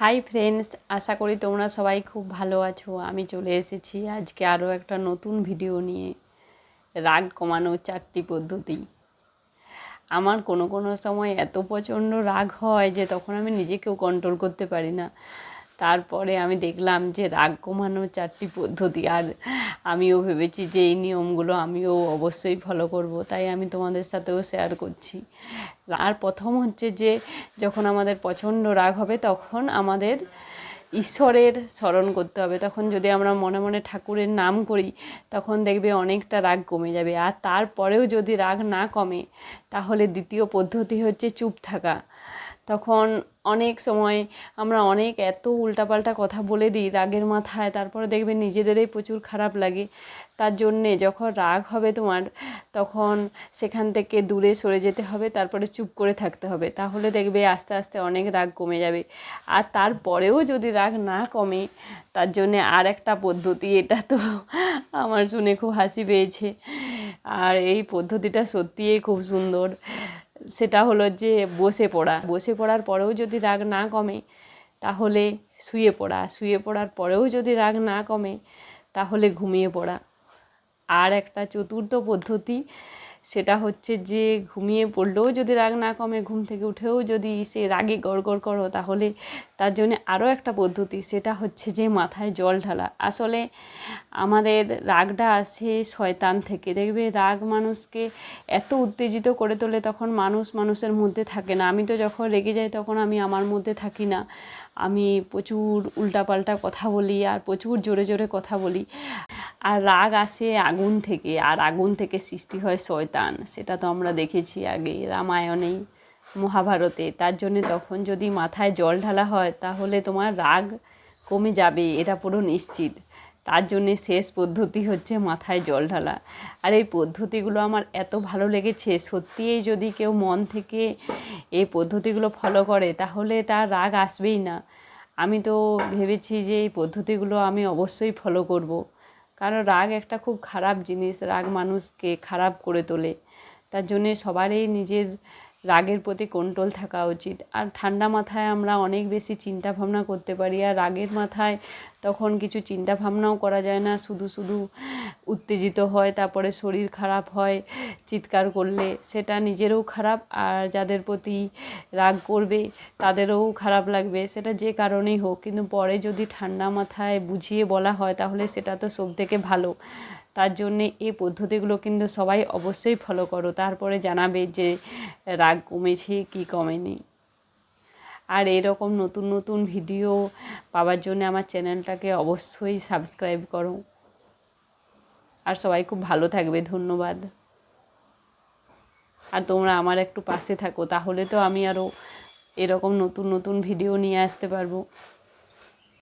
Hi friends আশা করি তোমরা সবাই খুব ভালো আছো। আমি চলে এসেছি আজকে আরও একটা নতুন ভিডিও নিয়ে। রাগ কমানোর চারটি পদ্ধতি। আমার কোনো কোনো সময় এত প্রচণ্ড রাগ হয় যে তখন আমি নিজেকেও কন্ট্রোল করতে পারি না। তারপরে আমি দেখলাম যে রাগ কমানোর চারটি পদ্ধতি, আর আমিও ভেবেছি যে এই নিয়মগুলো আমিও অবশ্যই ফলো করব, তাই আমি তোমাদের সাথেও শেয়ার করছি। আর প্রথম হচ্ছে যে, যখন আমাদের প্রচণ্ড রাগ হবে তখন আমাদের ঈশ্বরের স্মরণ করতে হবে। তখন যদি আমরা মনে মনে ঠাকুরের নাম করি, তখন দেখবে অনেকটা রাগ কমে যাবে। আর তারপরেও যদি রাগ না কমে, তাহলে দ্বিতীয় পদ্ধতি হচ্ছে চুপ থাকা। তখন অনেক সময় আমরা অনেক এত উল্টাপাল্টা কথা বলে দিই রাগের মাথায়, তারপরে দেখবে নিজেদেরই প্রচুর খারাপ লাগে। তার জন্যে যখন রাগ হবে তোমার, তখন সেখান থেকে দূরে সরে যেতে হবে, তারপরে চুপ করে থাকতে হবে। তাহলে দেখবে আস্তে আস্তে অনেক রাগ কমে যাবে। আর তারপরেও যদি রাগ না কমে, তার জন্যে আর একটা পদ্ধতি, এটা তো আমার শুনে খুব হাসি পেয়েছে। আর এই পদ্ধতিটা সত্যিই খুব সুন্দর। সেটা হলো যে বসে পড়া। বসে পড়ার পরেও যদি রাগ না কমে, তাহলে শুয়ে পড়া। শুয়ে পড়ার পরেও যদি রাগ না কমে, তাহলে ঘুমিয়ে পড়া। আর একটা চতুর্থ পদ্ধতি সেটা হচ্ছে যে ঘুমিয়ে পড়লেও যদি রাগ না কমে, ঘুম থেকে উঠেও যদি সে রাগে গড়গড় করো, তাহলে তার জন্য আরও একটা পদ্ধতি, সেটা হচ্ছে যে মাথায় জল ঢালা। আসলে আমাদের রাগটা আসে শয়তান থেকে। দেখবে রাগ মানুষকে এত উত্তেজিত করে তোলে তখন মানুষ মানুষের মধ্যে থাকে না। আমি তো যখন রেগে যাই তখন আমি আমার মধ্যে থাকি না। আমি প্রচুর উল্টাপাল্টা কথা বলি আর প্রচুর জোরে জোরে কথা বলি। আর রাগ আসে আগুন থেকে, আর আগুন থেকে সৃষ্টি হয় শয়তান। সেটা তো আমরা দেখেছি আগে রামায়ণেই, মহাভারতে। তার জন্যে তখন যদি মাথায় জল ঢালা হয়, তাহলে তোমার রাগ কমে যাবে, এটা পুরো নিশ্চিত। তার জন্যে শেষ পদ্ধতি হচ্ছে মাথায় জল ঢালা। আর এই পদ্ধতিগুলো আমার এত ভালো লেগেছে, সত্যিই যদি কেউ মন থেকে এই পদ্ধতিগুলো ফলো করে, তাহলে তার রাগ আসবেই না। আমি তো ভেবেছি যে এই পদ্ধতিগুলো আমি অবশ্যই ফলো করব। কারণ রাগ একটা খুব খারাপ জিনিস, রাগ মানুষকে খারাপ করে তোলে। তার জন্যে সবারই নিজের রাগের প্রতি কন্ট্রোল থাকা উচিত। আর ঠান্ডা মাথায় আমরা অনেক বেশি চিন্তা ভাবনা করতে পারি। আর রাগের মাথায় তখন কিছু চিন্তা ভাবনাও করা যায় না। শুধু শুধু উত্তেজিত হয়, তারপরে শরীর খারাপ হয়, চিৎকার করলে সেটা নিজেরও খারাপ। আর যাদের প্রতি রাগ করবে, তাদেরও খারাপ লাগবে। সেটা যে কারণেই হোক। কিন্তু পরে যদি ঠান্ডা মাথায় বুঝিয়ে বলা হয়, তাহলে সেটা তো সব থেকে ভালো। তার জন্যে এই পদ্ধতিগুলো কিন্তু সবাই অবশ্যই ফলো করো। তারপরে জানাবে যে রাগ কমেছে কি কমেনি। আর এরকম নতুন নতুন ভিডিও পাওয়ার জন্য আমার চ্যানেলটাকে অবশ্যই সাবস্ক্রাইব করো। আর সবাই খুব ভালো থাকবে, ধন্যবাদ। আর তোমরা আমার একটু পাশে থাকো, তাহলে তো আমি আরও এরকম নতুন নতুন ভিডিও নিয়ে আসতে পারব।